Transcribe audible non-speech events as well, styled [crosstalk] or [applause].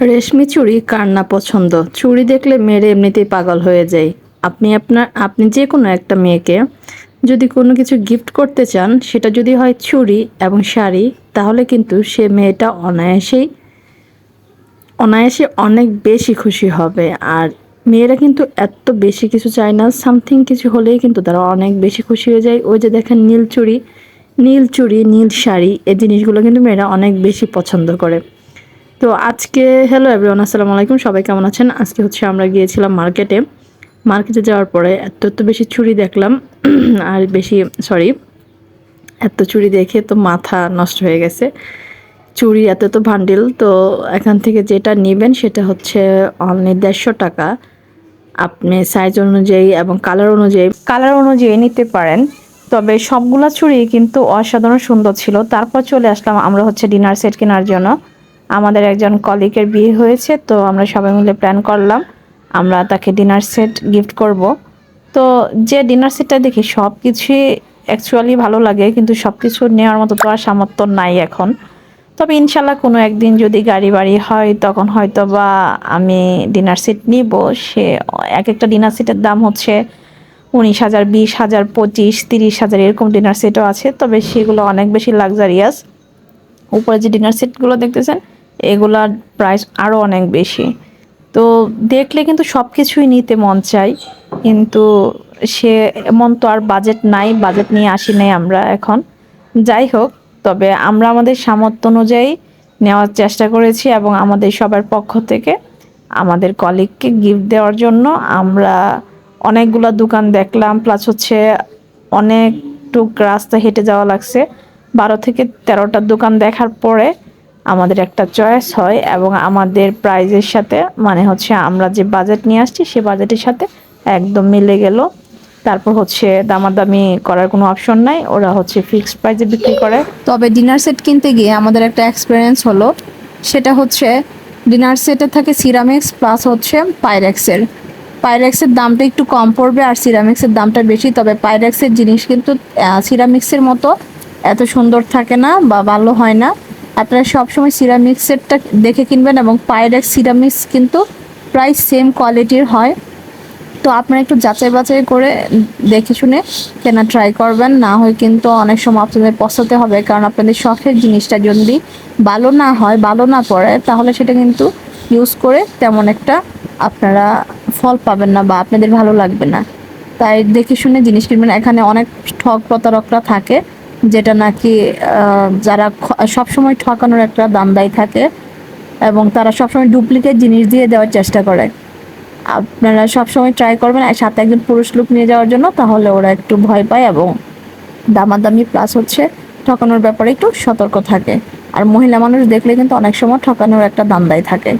রেশমি চুড়ি কার না পছন্দ? চুড়ি দেখলে মেয়েরা এমনিতেই পাগল হয়ে যায়। আপনি আপনার, আপনি যে কোনো একটা মেয়েকে যদি কোনো কিছু গিফট করতে চান, সেটা যদি হয় চুড়ি এবং শাড়ি, তাহলে কিন্তু সে মেয়েটা অনায়াসেই, অনায়াসে অনেক বেশি খুশি হবে। আর মেয়েরা কিন্তু এত বেশি কিছু চায় না সামথিং কিছু হলেই কিন্তু তারা অনেক বেশি খুশি হয়ে যায়। ওই যে দেখেন নীল চুড়ি নীল চুড়ি, নীল শাড়ি, এই জিনিসগুলো কিন্তু মেয়েরা অনেক বেশি পছন্দ করে। তো আজকে হ্যালো এভরিওয়ান আসসালামু আলাইকুম। সবাই কেমন আছেন? আজকে হচ্ছে আমরা গিয়েছিলাম মার্কেটে মার্কেটে যাওয়ার পরে এত এত বেশি চুড়ি দেখলাম, [clears throat] আর বেশি সরি এত চুড়ি দেখে তো মাথা নষ্ট হয়ে গেছে। চুরি, এত তো ভান্ডিল তো এখান থেকে যেটা নেবেন সেটা হচ্ছে অনলি দেড়শো টাকা। আপনি সাইজ অনুযায়ী এবং কালার অনুযায়ী কালার অনুযায়ী নিতে পারেন। তবে সবগুলা চুড়ি কিন্তু অসাধারণ সুন্দর ছিল। তারপর চলে আসলাম আমরা হচ্ছে ডিনার সেট কেনার জন্য। আমাদের একজন কলিগের বিয়ে হয়েছে, তো আমরা সবাই মিলে প্ল্যান করলাম। আমরা তাকে ডিনার সেট গিফট করব। তো যে ডিনার সেটটা দেখি সব কিছুই অ্যাকচুয়ালি ভালো লাগে, কিন্তু সব কিছু নেওয়ার মতো তো আর সামর্থ্য নাই এখন। তবে ইনশাল্লাহ কোনো একদিন যদি গাড়ি বাড়ি হয়, তখন হয়তো বা আমি ডিনার সেট নিব। সে এক একটা ডিনার সেটের দাম হচ্ছে উনিশ হাজার, বিশ হাজার, পঁচিশ, তিরিশ হাজার এরকম ডিনার সেটও আছে। তবে সেগুলো অনেক বেশি লাক্সারিয়াস উপরে যে ডিনার সেটগুলো দেখতেছেন এগুলার প্রাইস আরও অনেক বেশি। তো দেখলে কিন্তু সব কিছুই নিতে মন চাই কিন্তু সে এমন তো আর বাজেট নাই বাজেট নিয়ে আসি নাই আমরা এখন। যাই হোক, তবে আমরা আমাদের সামর্থ্য অনুযায়ী নেওয়ার চেষ্টা করেছি এবং আমাদের সবার পক্ষ থেকে আমাদের কলিগকে গিফট দেওয়ার জন্য আমরা অনেকগুলো দোকান দেখলাম প্লাস হচ্ছে অনেকটুক রাস্তা হেঁটে যাওয়া লাগছে। বারো থেকে তেরোটা দোকান দেখার পরে আমাদের একটা চয়েস হয় এবং আমাদের প্রাইজের সাথে মানে হচ্ছে আমরা যে বাজেট নিয়ে আসছি, সে বাজেটের সাথে একদম মিলে গেল। তারপর হচ্ছে দামাদামি করার কোনো অপশন নাই, ওরা হচ্ছে ফিক্সড প্রাইসে বিক্রি করে। তবে ডিনার সেট কিনতে গিয়ে আমাদের একটা এক্সপিরিয়েন্স হলো, সেটা হচ্ছে ডিনার সেটে থাকে সিরামিক্স প্লাস হচ্ছে পাইরেক্সের পাইরেক্সের দামটা একটু কম পড়বে আর সিরামিক্সের দামটা বেশি, তবে পাইরেক্সের জিনিস কিন্তু সিরামিক্সের মতো এত সুন্দর থাকে না বা ভালো হয় না। আপনারা সবসময় সিরামিক্সেরটা দেখে কিনবেন এবং পাইরেক্স সিরামিক্স কিন্তু প্রায় সেম কোয়ালিটির হয়। তো আপনারা একটু যাচাই বাছাই করে দেখে শুনে কেনা ট্রাই করবেন। না হয় কিন্তু অনেক সময় আপনাদের পছন্দ হবে, কারণ আপনাদের শখের জিনিসটা যদি ভালো না হয়, ভালো না পড়ে, তাহলে সেটা কিন্তু ইউজ করে তেমন একটা আপনারা ফল পাবেন না বা আপনাদের ভালো লাগবে না। তাই দেখে শুনে জিনিস কিনবেন। এখানে অনেক ঠক প্রতারকরা থাকে। যেটা নাকি যারা সবসময় ঠকানোর একটা দান্দাই থাকে এবং তারা সবসময় ডুপ্লিকেট জিনিস দিয়ে দেওয়ার চেষ্টা করে। আপনারা সবসময় ট্রাই করবেন আর সাথে একজন পুরুষ লোক নিয়ে যাওয়ার জন্য, তাহলে ওরা একটু ভয় পায় এবং দামাদামি প্লাস হচ্ছে ঠকানোর ব্যাপারে একটু সতর্ক থাকে। আর মহিলা মানুষ দেখলে কিন্তু অনেক সময় ঠকানোর একটা দান্দাই থাকে।